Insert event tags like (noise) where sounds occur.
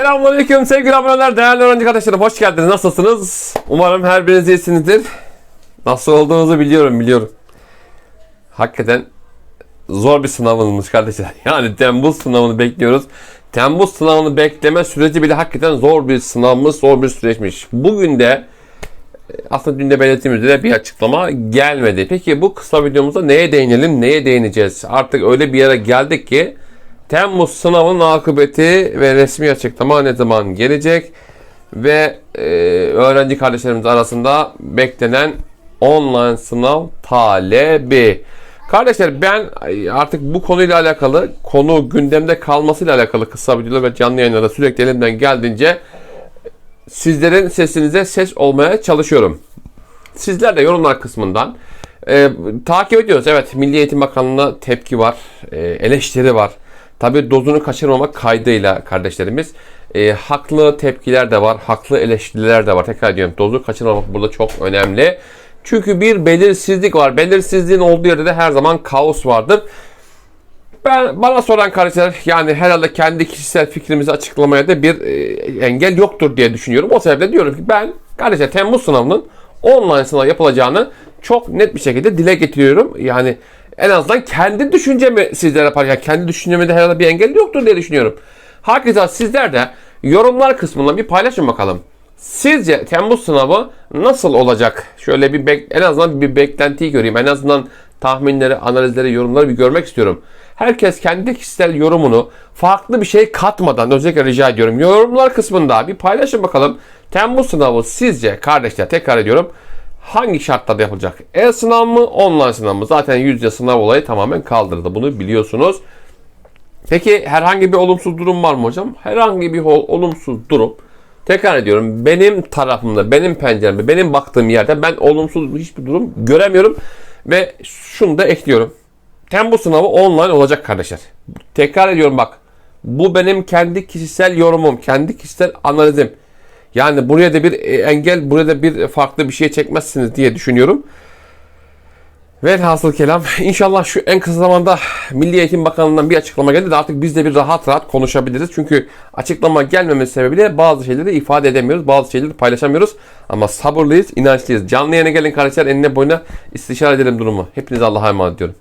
Selamünaleyküm sevgili aboneler, değerli öğrenci kardeşlerim. Hoş geldiniz. Nasılsınız? Umarım her biriniz iyisinizdir. Nasıl olduğunuzu biliyorum, biliyorum. Hakikaten zor bir sınavımız kardeşler. (laughs) Yani Temmuz sınavını bekliyoruz. Temmuz sınavını bekleme süreci bile hakikaten zor bir sınavımız, zor bir süreçmiş. Bugün de aslında dün de belirttiğim üzere bir açıklama gelmedi. Peki bu kısa videomuzda neye değinelim, neye değineceğiz? Artık öyle bir yere geldik ki Temmuz sınavının akıbeti ve resmi açıklama ne zaman gelecek? Ve e, öğrenci kardeşlerimiz arasında beklenen online sınav talebi. Kardeşler ben artık bu konuyla alakalı, konu gündemde kalmasıyla alakalı kısa videolar ve canlı yayınlarda sürekli elimden geldiğince sizlerin sesinize ses olmaya çalışıyorum. Sizler de yorumlar kısmından e, takip ediyoruz. Evet Milli Eğitim Bakanlığı'na tepki var, e, eleştiri var. Tabii dozunu kaçırmamak kaydıyla kardeşlerimiz. E, haklı tepkiler de var, haklı eleştiriler de var. Tekrar ediyorum dozu kaçırmamak burada çok önemli. Çünkü bir belirsizlik var. Belirsizliğin olduğu yerde de her zaman kaos vardır. Ben bana soran kardeşler yani herhalde kendi kişisel fikrimizi açıklamaya da bir e, engel yoktur diye düşünüyorum. O sebeple diyorum ki ben kardeşler Temmuz sınavının online sınav yapılacağını çok net bir şekilde dile getiriyorum. Yani en azından kendi düşüncemi sizlere paylaşıyorum. Kendi düşüncemi de herhalde bir engel yoktur diye düşünüyorum. Hakikaten sizler de yorumlar kısmında bir paylaşın bakalım. Sizce Temmuz sınavı nasıl olacak? Şöyle bir bek- en azından bir beklentiyi göreyim. En azından tahminleri, analizleri, yorumları bir görmek istiyorum. Herkes kendi kişisel yorumunu farklı bir şey katmadan özellikle rica ediyorum. Yorumlar kısmında bir paylaşın bakalım. Temmuz sınavı sizce kardeşler tekrar ediyorum hangi şartlarda yapılacak? E-sınav mı, online sınav mı? Zaten yüzde sınav olayı tamamen kaldırdı. Bunu biliyorsunuz. Peki herhangi bir olumsuz durum var mı hocam? Herhangi bir olumsuz durum. Tekrar ediyorum benim tarafımda, benim penceremde, benim baktığım yerde ben olumsuz hiçbir durum göremiyorum. Ve şunu da ekliyorum. Temmuz sınavı online olacak kardeşler. Tekrar ediyorum bak. Bu benim kendi kişisel yorumum, kendi kişisel analizim. Yani buraya da bir e, engel, buraya da bir farklı bir şey çekmezsiniz diye düşünüyorum. Velhasıl kelam (laughs) inşallah şu en kısa zamanda Milli Eğitim Bakanlığı'ndan bir açıklama geldi de artık biz de bir rahat rahat konuşabiliriz. Çünkü açıklama gelmemesi sebebiyle bazı şeyleri ifade edemiyoruz, bazı şeyleri paylaşamıyoruz. Ama sabırlıyız, inançlıyız. Canlı yayına gelin kardeşler, enine boyuna istişare edelim durumu. Hepinize Allah'a emanet ediyorum.